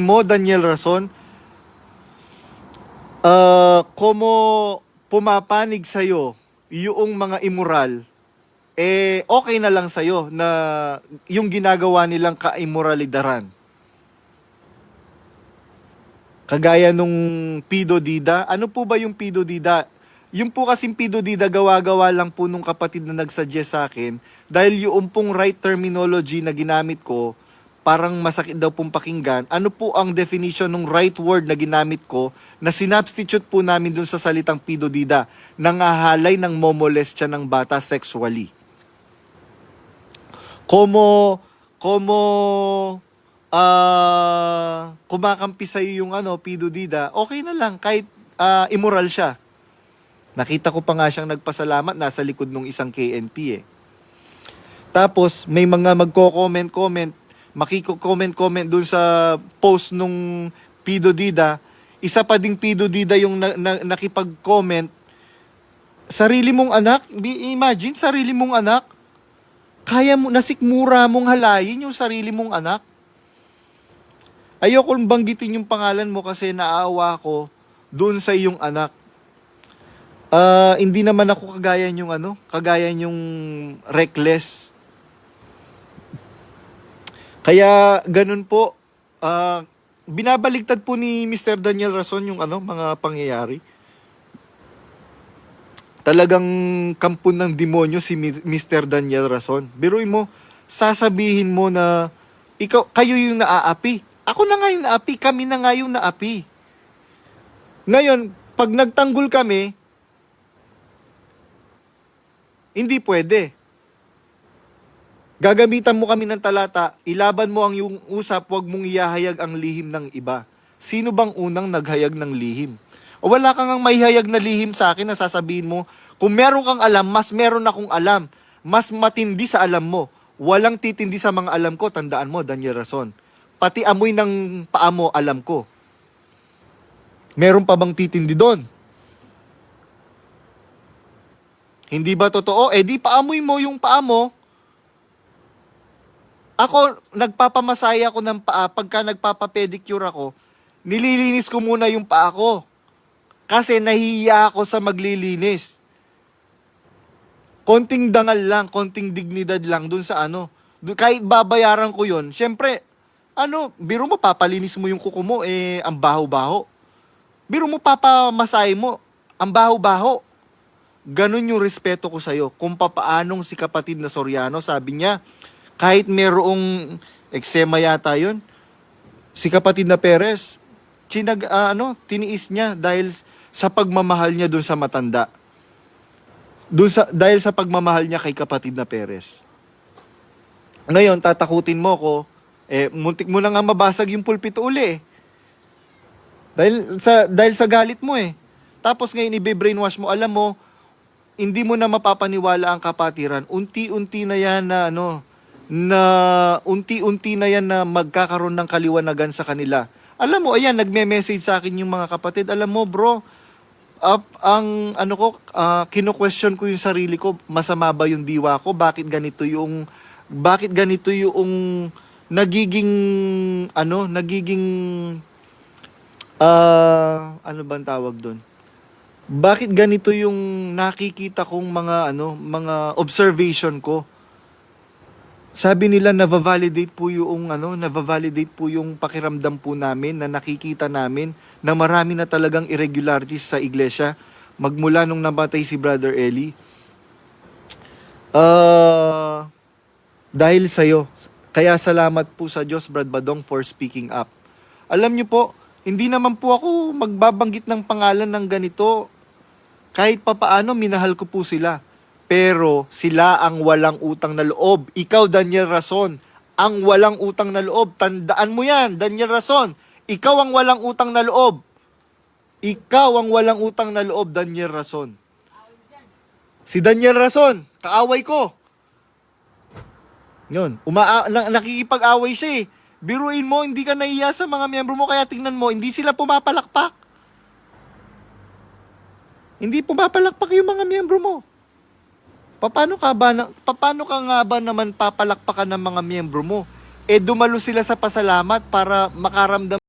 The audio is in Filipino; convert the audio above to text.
mo, Daniel Rason, uh, como pumapanig sa'yo yung mga immoral, eh okay na lang sa'yo na yung ginagawa nilang kaimoralidaran. Kagaya nung Pido Dida. Ano po ba yung Pido Dida? Yung po kasing Pido Dida, gawa-gawa lang po nung kapatid na nagsuggest sa akin dahil yung pong right terminology na ginamit ko, parang masakit daw pong pakinggan. Ano po ang definition ng right word na ginamit ko na sinubstitute po namin dun sa salitang Pido Dida? Nangahalay ng momolestya ng bata sexually. Como, como, ah, kumakampi sa'yo yung ano, Pido Dida, okay na lang, kahit ah, immoral siya. Nakita ko pa nga siyang nagpasalamat, nasa likod ng isang KNP eh. Tapos, may mga magko-comment-comment, makiko-comment-comment dun sa post nung Pido Dida. Isa pa ding Pido Dida yung na, na, nakipag-comment. Sarili mong anak, imagine, sarili mong anak. Kaya mo, nasikmura mong halayin yung sarili mong anak. Ayokong banggitin yung pangalan mo kasi naawa ko doon sa iyong anak. Ah, hindi naman ako kagaya yung ano, kagaya yung reckless. Kaya ganun po, ah, binabaligtad po ni Mr. Daniel Rason yung ano, mga pangyayari. Talagang kampon ng demonyo si Mr. Daniel Rason. Biruin mo, sasabihin mo na ikaw, kayo yung naaapi. Ako na nga yung naapi, kami na nga yung naapi. Ngayon, pag nagtanggol kami, hindi pwede. Gagamitan mo kami ng talata, ilaban mo ang yung usap, huwag mong ihahayag ang lihim ng iba. Sino bang unang naghayag ng lihim? O wala kang ang maihayag na lihim sa akin na sasabihin mo, kung meron kang alam, mas meron akong alam. Mas matindi sa alam mo. Walang titindi sa mga alam ko, tandaan mo, Daniel Rason. Pati amoy ng paa mo, alam ko. Meron pa bang titindi doon? Hindi ba totoo? Eh di paamoy mo yung paa mo. Ako, nagpapamasaya ako ng paa. Pagka nagpapapedicure ako, nililinis ko muna yung paa ko. Kasi nahihiya ako sa maglilinis. Konting dangal lang, konting dignidad lang dun sa ano. Dun- Kahit babayaran ko yon syempre, ano, biro mo papalinis mo yung kuko mo, eh, ang baho-baho. Biro mo papamasay mo, ang baho-baho. Ganon yung respeto ko sa'yo. Kung papaanong si kapatid na Soriano, sabi niya, kahit merong eksema yata yun, si kapatid na Perez, chinag, ah, ano, tiniis niya dahil sa pagmamahal niya dun sa matanda. Dun sa, dahil sa pagmamahal niya kay kapatid na Perez. Ngayon, tatakutin mo ko, eh, muntik mo na nga mabasag yung pulpito uli eh. Dahil sa, dahil sa galit mo eh. Tapos ngayon, ibe-brainwash mo, alam mo, hindi mo na mapapaniwala ang kapatiran. Unti-unti na yan na ano, na unti-unti na yan na magkakaroon ng kaliwanagan sa kanila. Alam mo, ayan, nagme-message sa akin yung mga kapatid. Alam mo, bro, up ang ano ko, ah, kino-question ko yung sarili ko, masama ba yung diwa ko? Bakit ganito yung bakit ganito yung nagiging ano, nagiging ah ano bang tawag doon? Bakit ganito yung nakikita kong mga ano, mga observation ko? Sabi nila na-validate po yung ano, na-validate po yung pakiramdam po namin na nakikita namin na marami na talagang irregularities sa iglesia magmula nung namatay si Brother Eli. Ah, dahil sa iyo. Kaya salamat po sa Diyos, Brad Badong, for speaking up. Alam niyo po, hindi naman po ako magbabanggit ng pangalan ng ganito. Kahit papaano, minahal ko po sila. Pero sila ang walang utang na loob. Ikaw, Daniel Rason, ang walang utang na loob. Tandaan mo yan, Daniel Rason. Ikaw ang walang utang na loob. Ikaw ang walang utang na loob, Daniel Rason. Si Daniel Rason, kaaway ko. Yun, uma na, nakikipag-away siya eh. Biruin mo, hindi ka nahiya sa mga miyembro mo, kaya tingnan mo, hindi sila pumapalakpak. Hindi pumapalakpak yung mga miyembro mo. Paano ka ba na, paano ka nga ba naman papalakpakan ng mga miyembro mo? Eh dumalo sila sa pasalamat para makaramdam